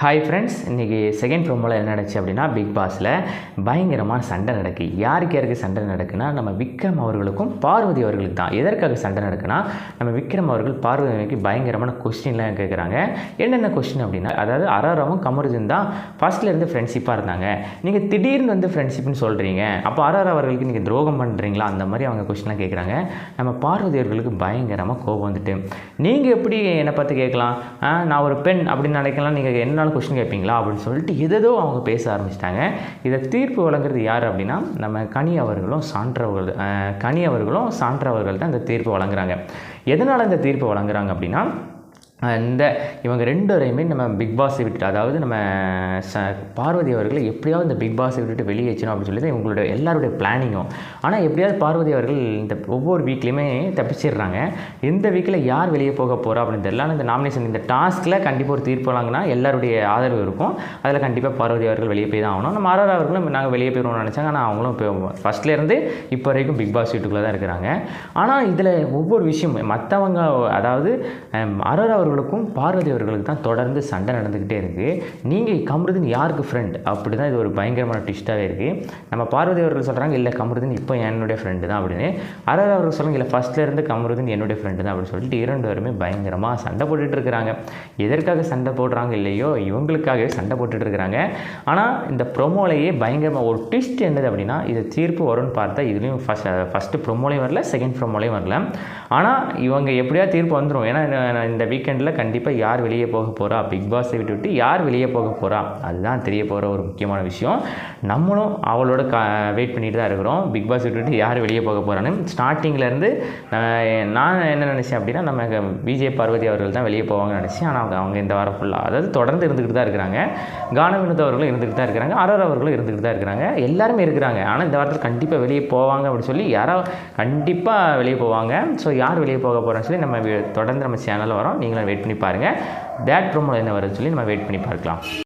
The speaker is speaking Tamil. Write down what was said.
ஹாய் ஃப்ரெண்ட்ஸ் இன்றைக்கி செகண்ட் ப்ரோமோவில் என்ன நடந்துச்சு அப்படின்னா பிக் பாஸில் பயங்கரமான சண்டை நடக்கு. யாருக்கு யாருக்கு சண்டை நடக்குன்னா நம்ம விக்ரம் அவர்களுக்கும் பார்வதி அவர்களுக்கு தான். எதற்காக சண்டை நடக்குன்னா நம்ம விக்ரம் அவர்கள் பார்வதிக்கு பயங்கரமான கொஸ்டின்லாம் கேட்குறாங்க என்னென்ன கொஸ்டின் அப்படின்னா அதாவது அராராவும் கமருதன் தான் ஃபஸ்ட்டில் இருந்து ஃப்ரெண்ட்ஷிப்பாக இருந்தாங்க. நீங்கள் திடீர்னு வந்து ஃப்ரெண்ட்ஷிப்னு சொல்கிறீங்க அப்போ அராரா அவர்களுக்கு நீங்கள் துரோகம் பண்ணுறீங்களா அந்த மாதிரி அவங்க கொஸ்டின்லாம் கேட்குறாங்க நம்ம பார்வதி அவர்களுக்கு பயங்கரமாக கோபம் வந்துட்டு. நீங்கள் எப்படி என்னை பார்த்து கேட்கலாம்? நான் ஒரு பெண் அப்படின்னு நினைக்கலாம். நீங்கள் என்ன என்னாலும் கொஷின் கேட்பீங்களா அப்படின்னு சொல்லிட்டு எதோ அவங்க பேச ஆரம்பிச்சிட்டாங்க. இதை தீர்ப்பு வழங்குறது யார் அப்படின்னா நம்ம கனி அவர்களும் சான்றவர்கள் கனி அவர்களும் சான்றவர்கள் தான் இந்த தீர்ப்பு வழங்குறாங்க. எதனால் இந்த தீர்ப்பு வழங்குறாங்க அப்படின்னா இந்த இவங்க ரெண்டு வரையுமே நம்ம பிக் பாஸை விட்டுட்டு அதாவது நம்ம ச பார்வதி அவர்களை எப்படியாவது இந்த பிக் பாஸை விட்டுட்டு வெளியே வச்சணும் அப்படின்னு சொல்லி தான் இவங்களோட எல்லாருடைய பிளானிங்கும் ஆனால் எப்படியாவது பார்வதி அவர்கள் இந்த ஒவ்வொரு வீக்லேயுமே தப்பிச்சிடுறாங்க. இந்த வீக்கில் யார் வெளியே போக போகிறா அப்படின்னு தெரியல. ஆனால் இந்த நாமினேஷன் இந்த டாஸ்கில் கண்டிப்பாக ஒரு தீர்ப்பு வழங்கினா எல்லாருடைய ஆதரவு இருக்கும். அதில் கண்டிப்பாக பார்வதி அவர்கள் வெளியே போய் தான் ஆகணும். நம்ம ஆர்ஆர் அவர்களும் நாங்கள் வெளியே போயிடுவோம்னு நினச்சாங்க. ஆனால் அவங்களும் இப்போ ஃபஸ்ட்லேருந்து இப்போ வரைக்கும் பிக் பாஸ் வீட்டுக்குள்ளே தான் இருக்கிறாங்க. ஆனால் இதில் ஒவ்வொரு விஷயம் மற்றவங்க அதாவது ஆர்ஆர் அவர்களுக்கும் பார்வதி அவர்களுக்கு தான் தொடர்ந்து சண்டை நடந்துக்கிட்டே இருக்குது நீங்கள் கமருதன் யாருக்கு ஃப்ரெண்ட் அப்படி தான் இது ஒரு பயங்கரமான ட்விஸ்ட்டாகவே இருக்குது நம்ம பார்வதி அவர்கள் சொல்கிறாங்க இல்லை கமருதன் இப்போ என்னுடைய ஃப்ரெண்டு தான் அப்படின்னு. அரர் அவர்கள் சொல்லுங்கள் இல்லை ஃபஸ்ட்லேருந்து கமருதன் என்னுடைய ஃப்ரெண்டு தான் அப்படின்னு சொல்லிட்டு இரண்டு பேருமே பயங்கரமாக சண்டை போட்டுட்டு இருக்கிறாங்க. எதற்காக சண்டை போடுறாங்க இல்லையோ இவங்களுக்காகவே சண்டை போட்டுட்டு இருக்கிறாங்க. ஆனால் இந்த ப்ரொமோலையே பயங்கரமாக ஒரு ட்விஸ்ட் என்னது அப்படின்னா இது தீர்ப்பு வரும்னு பார்த்தா இதுலேயும் ஃபஸ்ட் ஃபஸ்ட்டு ப்ரொமோலையும் வரல செகண்ட் ப்ரொமோலையும் வரல. ஆனால் இவங்க எப்படியா தீர்ப்பு வந்துடும் ஏன்னா இந்த- வீக்கெண்ட் வீக்கெண்டில் கண்டிப்பாக யார் வெளியே போக போகிறா பிக் பாஸை விட்டுவிட்டு யார் வெளியே போக போகிறா அதுதான் தெரிய போகிற ஒரு முக்கியமான விஷயம். நம்மளும் அவளோட க வெயிட் பண்ணிட்டு தான் இருக்கிறோம். பிக் பாஸ் விட்டுவிட்டு யார் வெளியே போக போகிறான்னு ஸ்டார்டிங்லேருந்து நான் என்ன நினச்சேன் அப்படின்னா நம்ம விஜய் பார்வதி அவர்கள் தான் வெளியே போவாங்கன்னு நினச்சேன். ஆனால் அவங்க அவங்க இந்த வாரம் ஃபுல்லாக அதாவது தொடர்ந்து இருந்துக்கிட்டு தான் இருக்கிறாங்க. கான வினோத் அவர்களும் இருந்துக்கிட்டு தான் இருக்கிறாங்க. அரர் அவர்களும் இருந்துக்கிட்டு தான் இருக்கிறாங்க. எல்லாருமே இருக்கிறாங்க. ஆனால் இந்த வாரத்தில் கண்டிப்பாக வெளியே போவாங்க அப்படின்னு சொல்லி யாரோ கண்டிப்பாக வெளியே போவாங்க. ஸோ யார் வெளியே போக போகிறோன்னு சொல்லி நம்ம தொடர்ந்து நம்ம சேனலில் வரோம் நீங்களும் வெயிட் பண்ணி பாருங்கள் தேட் ப்ரோமோ என்ன வருதுன்னு சொல்லி நம்ம வெயிட் பண்ணி பார்க்கலாம்.